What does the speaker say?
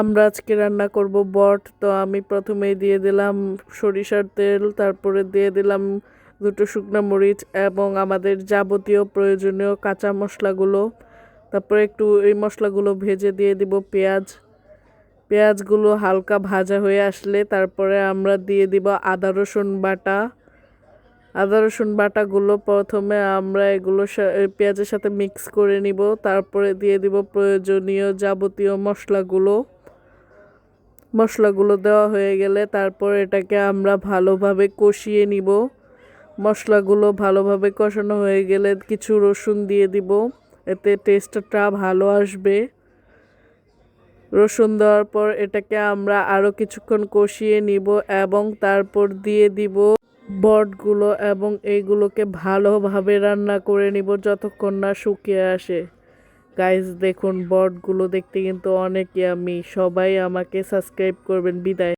আমরা আজকে রান্না করব বট। তো আমি প্রথমেই দিয়ে দিলাম সরিষার তেল, তারপরে দিয়ে দিলাম দুটো শুকনো মরিচ এবং আমাদের যাবতীয় প্রয়োজনীয় কাঁচা মশলাগুলো। তারপরে একটু এই মশলাগুলো ভেজে দিয়ে দিব পেঁয়াজ। পেঁয়াজগুলো হালকা ভাজা হয়ে আসলে তারপরে আমরা দিয়ে দিব আদা, রসুন বাটা। আদা, রসুন বাটাগুলো প্রথমে আমরা এগুলো পেঁয়াজের সাথে মিক্স করে নিব। তারপরে দিয়ে দিব প্রয়োজনীয় যাবতীয় মশলাগুলো। মশলাগুলো দেওয়া হয়ে গেলে তারপর এটাকে আমরা ভালোভাবে কষিয়ে নিব। মশলাগুলো ভালোভাবে কষানো হয়ে গেলে কিছু রসুন দিয়ে দিব। এতে টেস্টটা ভালো আসবে। রসুন দেওয়ার পর এটাকে আমরা আরও কিছুক্ষণ কষিয়ে নিব এবং তারপর দিয়ে দিব বটগুলো এবং এইগুলোকে ভালোভাবে রান্না করে নিব যতক্ষণ না শুকিয়ে আসে। গাইস দেখুন বটগুলো দেখতে কিন্তু অনেক ইয়ামি সবাই আমাকে সাবস্ক্রাইব করবেন বিদায়।